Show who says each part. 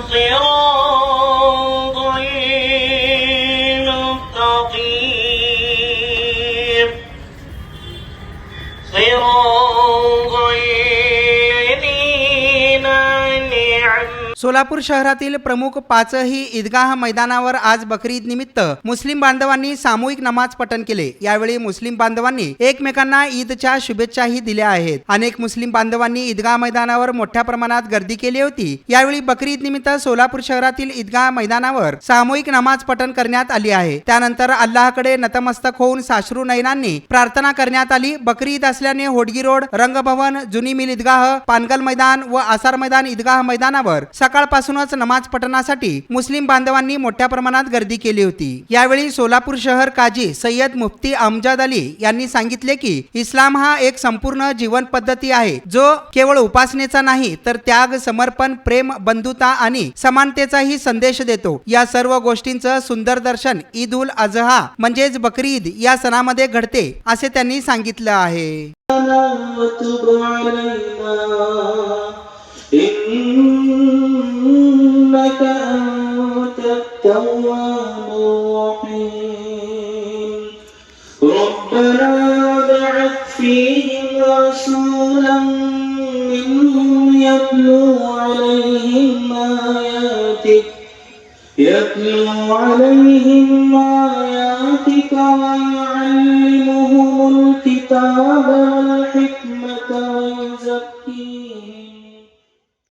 Speaker 1: الصراط المستقيم
Speaker 2: सोलापूर शहरातील प्रमुख पाचही ईदगाह मैदानावर आज बकरी ईद निमित्त मुस्लिम बांधवांनी सामूहिक नमाज पठण केले. यावेळी मुस्लिम बांधवांनी एकमेकांना ईदच्या शुभेच्छाही दिल्या आहेत. अनेक मुस्लिम बांधवांनी ईदगाह मैदानावर मोठ्या प्रमाणात गर्दी केली होती. यावेळी बकरी ईद निमित्त सोलापूर शहरातील ईदगाह मैदानावर सामूहिक नमाज पठण करण्यात आली आहे. त्यानंतर अल्लाहकडे नतमस्तक होऊन साश्रू नैनांनी प्रार्थना करण्यात आली. बकरी ईद असल्याने होडगी रोड रंगभवन जुनी मिल ईदगाह पानगल मैदान व आसार मैदान ईदगाह मैदानावर सकाळपासूनच नमाज पठणासाठी मुस्लिम बांधवांनी मोठ्या प्रमाणात गर्दी केली होती. यावेळी सोलापूर शहर काजी सय्यद मुफ्ती अमजाद अली यांनी सांगितले की इस्लाम हा एक संपूर्ण जीवन पद्धती आहे जो केवळ उपासनेचा नाही तर त्याग समर्पण प्रेम बंधुता आणि समानतेचाही संदेश देतो. या सर्व गोष्टींचं सुंदर दर्शन ईद उल अजहा म्हणजेच बकरी ईद या सणामध्ये घडते असे त्यांनी सांगितलं आहे.
Speaker 1: ربنا وابعث فيهم رسولا منهم يتلو عليهم آياتك. يتلو عليهم آياتك ويعلمهم الكتاب والحكمة